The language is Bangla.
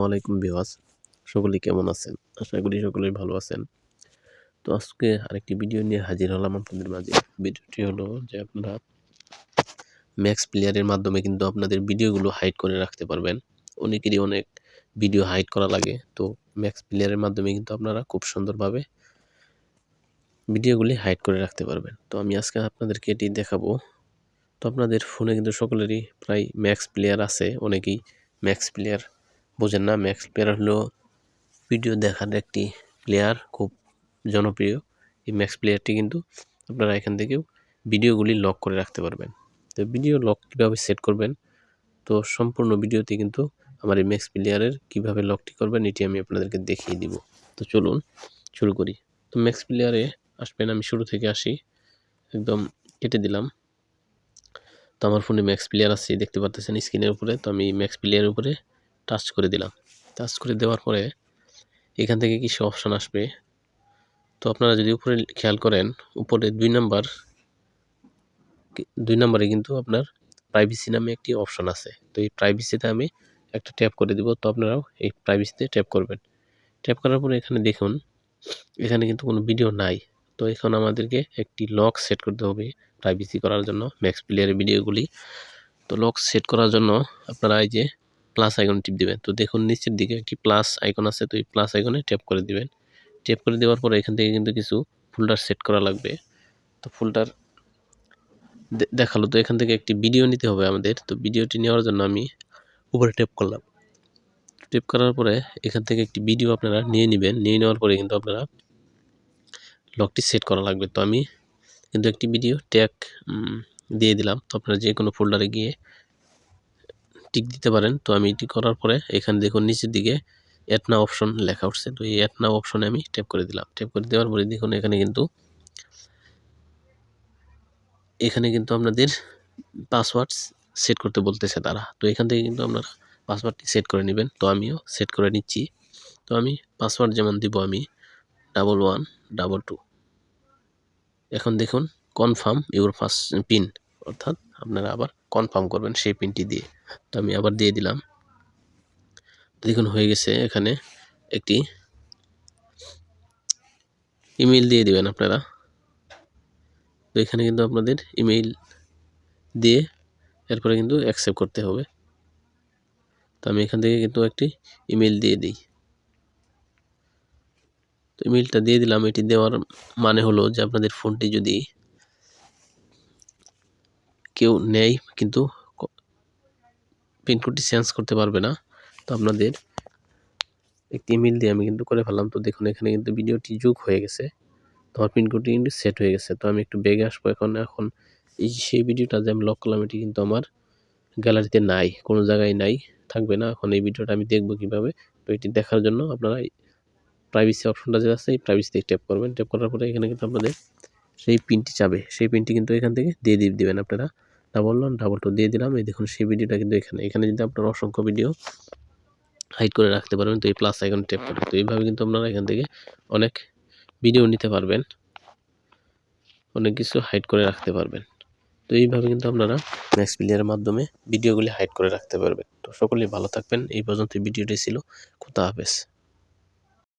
ওয়ালাইকুম বিওয়াস সকলে কেমন আছেন? আশা করি সকলেই ভালো আছেন। তো আজকে আরেকটি ভিডিও নিয়ে হাজির হলাম আপনাদের মাঝে। ভিডিওটি হলো যে আপনারা ম্যাক্স প্লেয়ারের মাধ্যমে কিন্তু আপনাদের ভিডিওগুলো হাইড করে রাখতে পারবেন। অনেকেরই অনেক ভিডিও হাইড করা লাগে। তো ম্যাক্স প্লেয়ারের মাধ্যমে কিন্তু আপনারা খুব সুন্দরভাবে ভিডিওগুলি হাইড করে রাখতে পারবেন। তো আমি আজকে আপনাদেরকে এটি দেখাবো। তো আপনাদের ফোনে কিন্তু সকলেরই প্রায় ম্যাক্স প্লেয়ার আছে। অনেকেই ম্যাক্স প্লেয়ার বোঝেন না, ম্যাক্স প্লেয়ার হলো ভিডিও দেখার একটি প্লেয়ার খুব জনপ্রিয়। এই ম্যাক্স প্লেয়ারটি কিন্তু আপনারা এখান থেকেও ভিডিওগুলি লক করে রাখতে পারবেন। তো ভিডিও লক কীভাবে সেট করবেন? তো সম্পূর্ণ ভিডিওতে কিন্তু আমার এই ম্যাক্স প্লেয়ারের কীভাবে লকটি করবেন, এটি আমি আপনাদেরকে দেখিয়ে দিব। তো চলুন, শুরু করি। তো ম্যাক্স প্লেয়ারে আসবেন, আমি শুরু থেকে আসি। একদম কেটে দিলাম। তো আমার ফোনে ম্যাক্স প্লেয়ার আছে, দেখতে পাচ্ছেন স্ক্রিনের উপরে। তো আমি ম্যাক্স প্লেয়ারের উপরে টাচ করে দিলাম। টাচ করে দেওয়ার পরে এখান থেকে কিছু অপশান আসবে। তো আপনারা যদি উপরে খেয়াল করেন, উপরে দুই নাম্বার দুই নাম্বারে কিন্তু আপনার প্রাইভেসি নামে একটি অপশান আছে। তো এই প্রাইভেসিতে আমি একটা ট্যাপ করে দিব। তো আপনারাও এই প্রাইভেসিতে ট্যাপ করবেন। ট্যাপ করার পরে এখানে দেখুন, এখানে কিন্তু কোনো ভিডিও নাই। তো এখন আমাদেরকে একটি লক সেট করতে হবে প্রাইভেসি করার জন্য। ম্যাক্স প্লেয়ারের ভিডিওগুলি তো লক সেট করার জন্য আপনারা এই যে প্লাস আইকন টিপ দিবেন। তো দেখুন, নিচের দিকে একটি প্লাস আইকন আছে, তো এই প্লাস আইকনে ট্যাপ করে দিবেন। ট্যাপ করে দেওয়ার পরে এখান থেকে কিন্তু কিছু ফোল্ডার সেট করা লাগবে। তো ফোল্ডার দেখাল। তো এখান থেকে একটি ভিডিও নিতে হবে আমাদের। তো ভিডিওটি নেওয়ার জন্য আমি উপরে ট্যাপ করলাম। ট্যাপ করার পরে এখান থেকে একটি ভিডিও আপনারা নিয়ে নেবেন। নিয়ে নেওয়ার পরে কিন্তু আপনারা লকটি সেট করা লাগবে। তো আমি কিন্তু একটি ভিডিও ট্যাগ দিয়ে দিলাম। তো আপনারা যে কোনো ফোল্ডারে গিয়ে টিক দিতে পারেন। তো আমি এটি করার পরে এখানে দেখুন নিচের দিকে অ্যাড না অপশন লেখা উঠছে। তো এই অ্যাড না অপশনে আমি ট্যাপ করে দিলাম। ট্যাপ করে দেওয়ার পরে দেখুন এখানে কিন্তু এখানে কিন্তু আপনাদের পাসওয়ার্ড সেট করতে বলতেছে তারা। তো এখান থেকে কিন্তু আপনারা পাসওয়ার্ডটি সেট করে নেবেন। তো আমিও সেট করে নিচ্ছি। তো আমি পাসওয়ার্ড যেমন দিব আমি ডাবল ওয়ান ডাবল টু এখন দেখুন কনফার্ম ইউর ফার্স্ট পিন অর্থাৎ আপনারা আবার কনফার্ম করবেন সেই পিনটি দিয়ে। তো আমি আবার দিয়ে দিলাম। দেখুন, হয়ে গেছে এখানে একটি ইমেইল দিয়ে দিবেন আপনারা। তো এখানে কিন্তু আপনাদের ইমেইল দিয়ে এরপরে কিন্তু অ্যাকসেপ্ট করতে হবে। তো আমি এখান থেকে কিন্তু একটি ইমেল দিয়ে দিই। তো ইমেলটা দিয়ে দিলাম। এটি দেওয়ার মানে হলো যে আপনাদের ফোনটি যদি কেউ নেয় কিন্তু পিনকোডটি চেঞ্জ করতে পারবে না। তো আপনাদের একটি ইমেল দিয়ে আমি কিন্তু করে ফেললাম। তো দেখুন, এখানে কিন্তু ভিডিওটি যোগ হয়ে গেছে। তো আমার পিনকোডটি কিন্তু সেট হয়ে গেছে। তো আমি একটু বেগে আসব এখন। এখন এই সেই ভিডিওটা যে আমি লক করলাম, এটি কিন্তু আমার গ্যালারিতে নাই, কোনো জায়গায় নাই, থাকবে না। এখন এই ভিডিওটা আমি দেখব কীভাবে। তো এটি দেখার জন্য আপনারা প্রাইভেসি অপশনটা যে আছে, এই প্রাইভেসিতে ট্যাপ করবেন। ট্যাপ করার পরে এখানে কিন্তু আপনাদের সেই পিনটি চাবে। সেই পিনটি কিন্তু এখান থেকে দিয়ে দিয়ে দেবেন আপনারা। ডাবল ওয়ান ডাবল টু দিয়ে দিলাম। এই দেখুন, সেই ভিডিওটা কিন্তু এখানে। এখানে যদি আপনার অসংখ্য ভিডিও হাইড করে রাখতে পারবেন তো এই প্লাস আইকন ট্যাপ করে। তো এইভাবে কিন্তু আপনারা এখান থেকে অনেক ভিডিও নিতে পারবেন। অনেক কিছু হাইড করে রাখতে পারবেন। তো এইভাবে কিন্তু আপনারা ম্যাক্স প্লেয়ারের মাধ্যমে ভিডিওগুলি হাইড করে রাখতে পারবেন। তো সকলেই ভালো থাকবেন। এই পর্যন্ত ভিডিওটি ছিল। কোথা হাফেজ।